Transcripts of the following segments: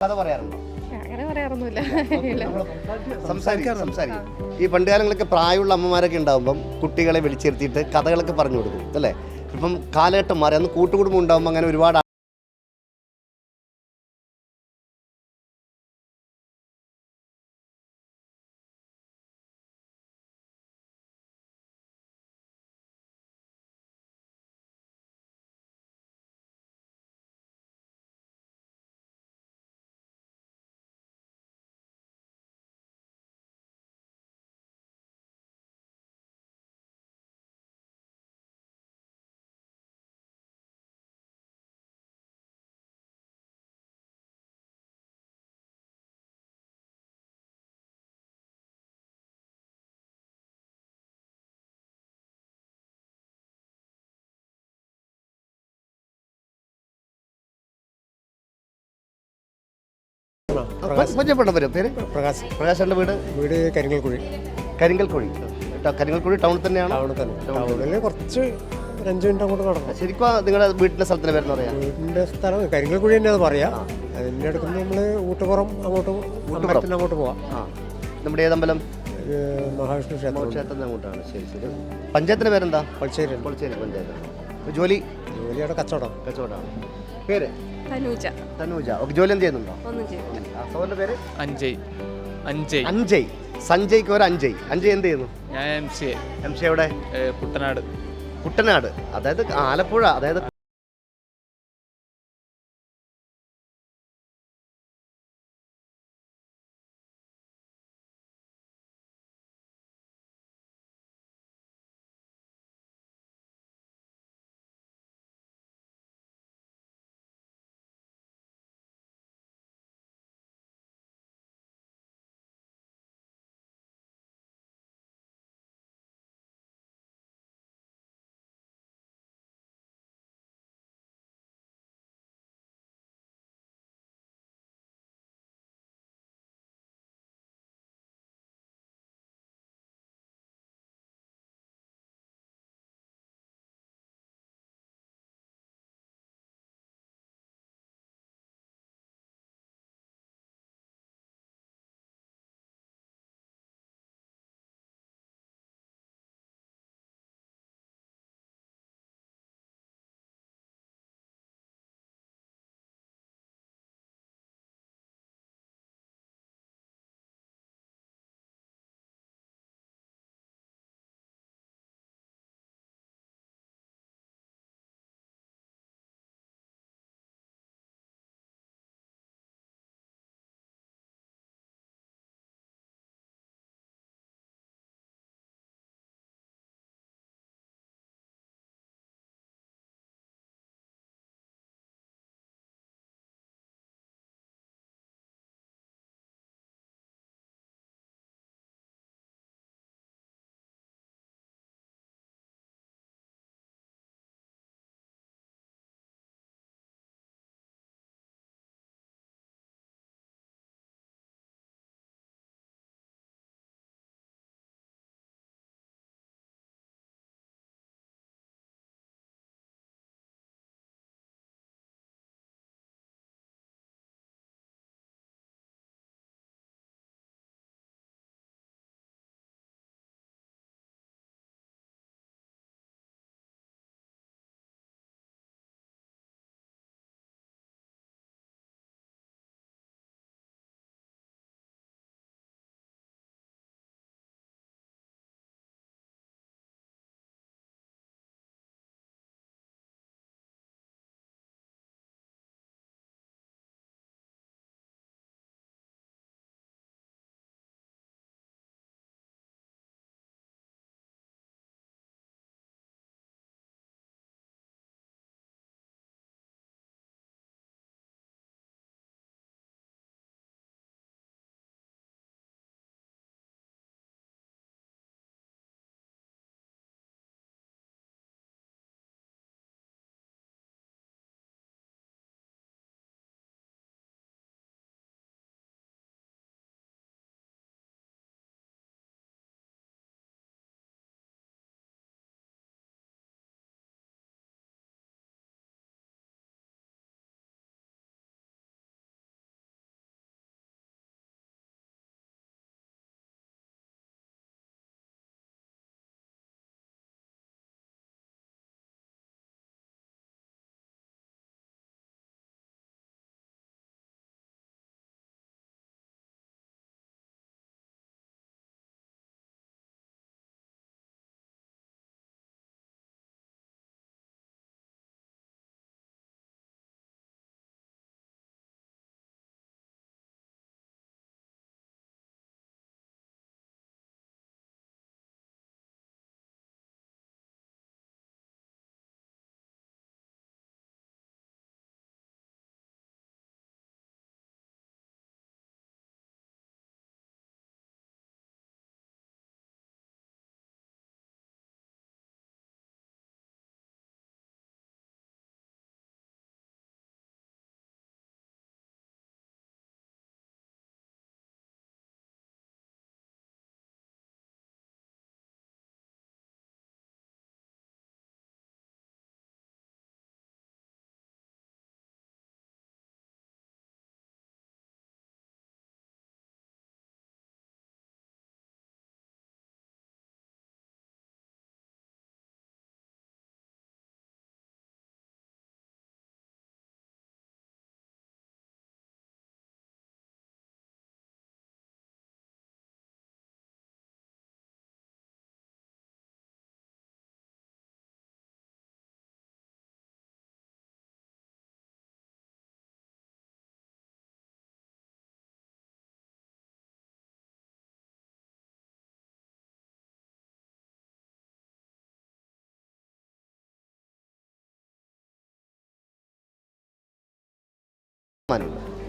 കഥ പറയാറുണ്ടോ? അങ്ങനെ പറയാറൊന്നുമില്ല. ഇല്ല. സംസാരിക്കും സംസാരിക്കും. ഈ പണ്ട് കാലങ്ങളൊക്കെ പ്രായമുള്ള അമ്മമാരൊക്കെ ഉണ്ടാകുമ്പം കുട്ടികളെ വിളിച്ചിരുത്തിയിട്ട് കഥകളൊക്കെ പറഞ്ഞു കൊടുക്കും അല്ലേ? ഇപ്പം കാലഘട്ടം മാറി അന്ന് കൂട്ടുകുടുംബം ഉണ്ടാകുമ്പോൾ അങ്ങനെ ഒരുപാട് പരിചയപ്പെട്ട പേര് പേര്? പ്രകാശ്. പ്രകാശന്റെ വീട്? വീട് കരിങ്ങൽക്കുഴി കരിങ്കൽക്കുഴി. കരിങ്ങൽക്കുഴി കരിങ്കൽക്കുഴി ടൗണിൽ തന്നെയാണ്? ടൗണിൽ തന്നെ. ടൗണിൽ കുറച്ച് ഒരു അഞ്ച് മിനിറ്റ് അങ്ങോട്ട് നടക്കണം. ശരിക്കും നിങ്ങളുടെ വീട്ടിലെ സ്ഥലത്തിന് പേരെന്ന് പറയാം? വീടിന്റെ സ്ഥലം കരിങ്ങൽക്കുഴി തന്നെ അത് പറയാം അതിന്റെ അടുത്ത് നമ്മൾ ഊട്ടുപുറം അങ്ങോട്ട് ഊട്ടുപുറത്തിന് അങ്ങോട്ട് പോവാം. നമ്മുടെ ഏതമ്പലം മഹാവിഷ്ണു ക്ഷേത്രം. ക്ഷേത്രത്തിന് അങ്ങോട്ടാണ്. ശരി ശരി. പഞ്ചായത്തിന്റെ പേരെന്താ? പൊളിച്ചേരി പൊളിച്ചേരി പഞ്ചായത്ത്. ജോലി? ജോലിയുടെ കച്ചവടം. കച്ചവടമാണ്. പേര്? തനൂജ. തനൂജ. ഓക്കെ ജോലി എന്ത് ചെയ്യുന്നുണ്ടോ? ഒന്നും ചെയ്യുന്നില്ല. ആ, സഹോദരന്റെ പേര്? അഞ്ജയ്. അഞ്ജയ്. അഞ്ജയ്. സഞ്ജയ്ക്ക് ഒരു അഞ്ജയ്. അഞ്ജയ് എന്ത് ചെയ്യുന്നു? ഞാൻ M C A. M C എവിടെ? കുട്ടനാട് കുട്ടനാട് അതായത് ആലപ്പുഴ. അതായത്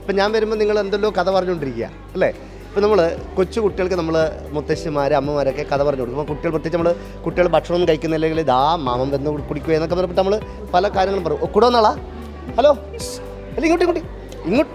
ഇപ്പം ഞാൻ വരുമ്പോൾ നിങ്ങൾ എന്തെല്ലോ കഥ പറഞ്ഞുകൊണ്ടിരിക്കുക അല്ലേ? ഇപ്പം നമ്മൾ കൊച്ചു കുട്ടികൾക്ക് നമ്മൾ മുത്തശ്ശിമാർ അമ്മമാരൊക്കെ കഥ പറഞ്ഞു കൊടുക്കും. അപ്പോൾ കുട്ടികൾ പ്രത്യേകിച്ച് നമ്മൾ കുട്ടികൾ ഭക്ഷണം കഴിക്കുന്നില്ലെങ്കിൽ ഇതാ മാമം വന്ന് കുടിക്കുക എന്നൊക്കെ പറഞ്ഞിട്ട് നമ്മൾ പല കാര്യങ്ങളും പറയും. കൂടെ ഒന്നാളാ ഹലോ? അല്ല ഇങ്ങോട്ട് ഇങ്ങോട്ട്. ഇങ്ങോട്ട്.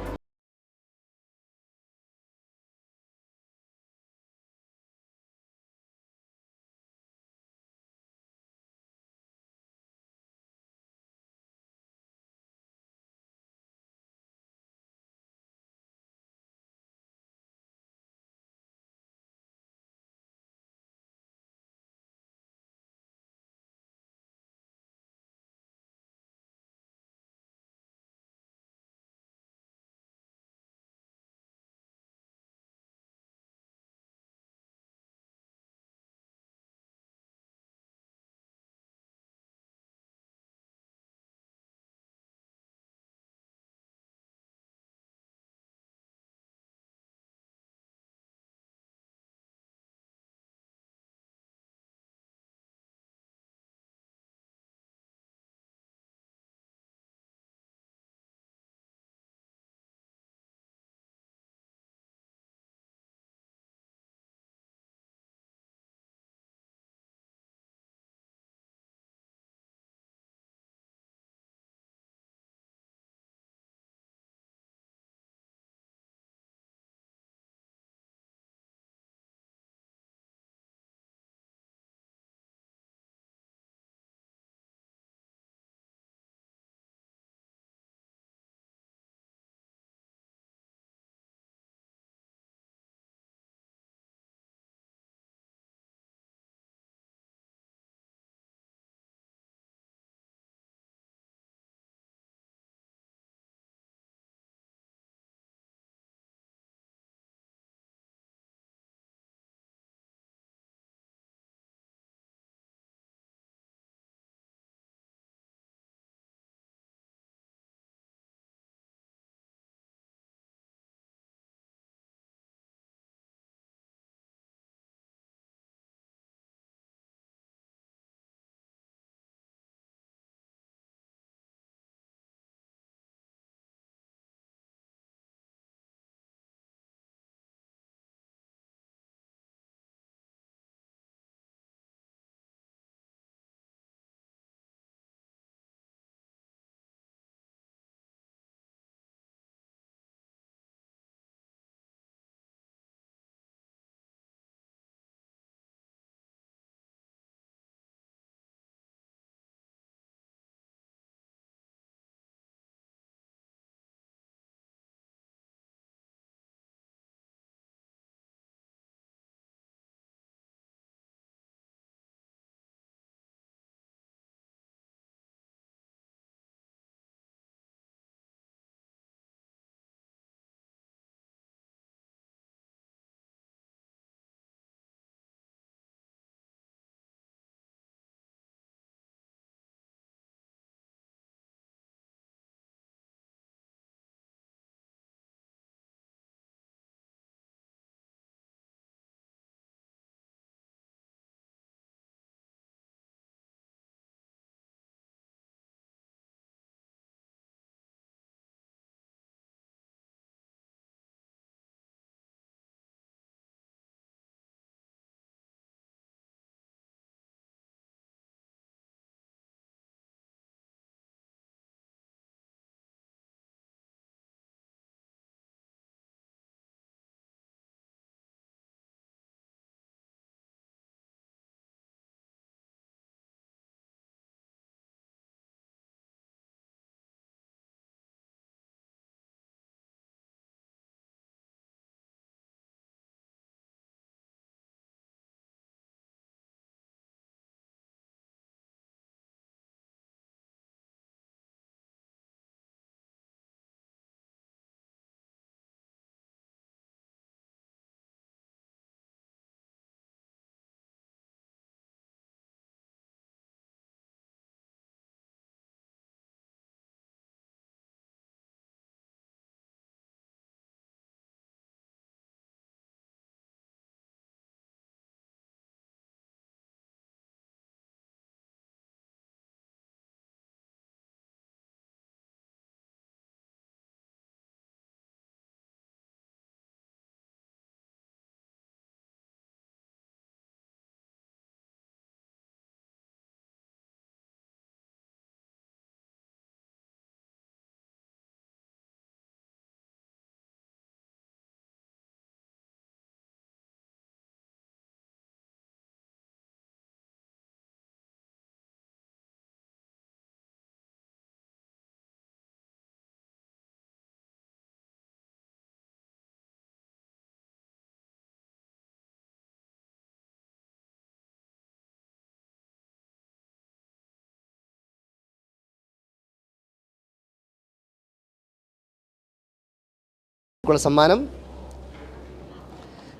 ഉള്ള സമ്മാനം.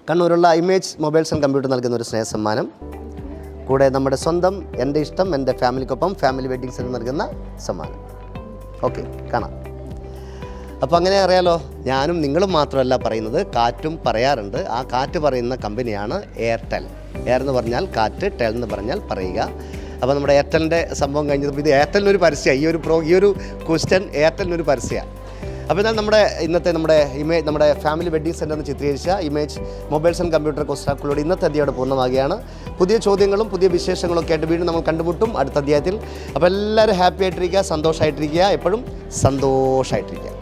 കണ്ണൂരുള്ള ഇമേജ് മൊബൈൽസ് ആൻഡ് കമ്പ്യൂട്ടർ നൽകുന്ന ഒരു സ്നേഹ സമ്മാനം. കൂടെ നമ്മുടെ സ്വന്തം എന്റെ ഇഷ്ടം എന്റെ ഫാമിലിക്കൊപ്പം ഫാമിലി വെഡ്ഡിങ് സെന്റർ നൽകുന്ന സമ്മാനം. ഓക്കെ കാണാം. അപ്പോൾ അങ്ങനെ അറിയാലോ ഞാനും നിങ്ങളും മാത്രമല്ല പറയുന്നത് കാറ്റും പറയാറുണ്ട്. ആ കാറ്റ് പറയുന്ന കമ്പനിയാണ് എയർടെൽ. എയർ എന്ന് പറഞ്ഞാൽ കാറ്റ് ടെൽ എന്ന് പറഞ്ഞാൽ പറയുക. അപ്പോൾ നമ്മുടെ എയർടെലിന്റെ സംഭവം കഴിഞ്ഞപ്പോൾ ഇത് എയർടെലിനൊരു പരസ്യമാണ് ഈ ഒരു പ്രോ ഈ ഒരു ക്വസ്റ്റ്യൻ എയർടെലിനൊരു പരസ്യമാണ്. അപ്പോൾ എന്നാൽ നമ്മുടെ ഇന്നത്തെ നമ്മുടെ ഇമേജ് നമ്മുടെ ഫാമിലി വെഡ്ഡിംഗ് സെന്റർ എന്ന് ചിത്രീകരിച്ച ഇമേജ് മൊബൈൽസ് ആൻഡ് കമ്പ്യൂട്ടർ കോസ്റ്റാക്കുകളോട് ഇന്നത്തെ അധ്യായോടെ പൂർണമാകുകയാണ് പുതിയ ചോദ്യങ്ങളും പുതിയ വിശേഷങ്ങളും ഒക്കെ ആയിട്ട് വീണ്ടും നമ്മൾ കണ്ടുമുട്ടും അടുത്ത അധ്യായത്തിൽ. അപ്പോൾ എല്ലാവരും ഹാപ്പി ആയിട്ടിരിക്കുക സന്തോഷമായിട്ടിരിക്കുക എപ്പോഴും സന്തോഷമായിട്ടിരിക്കുക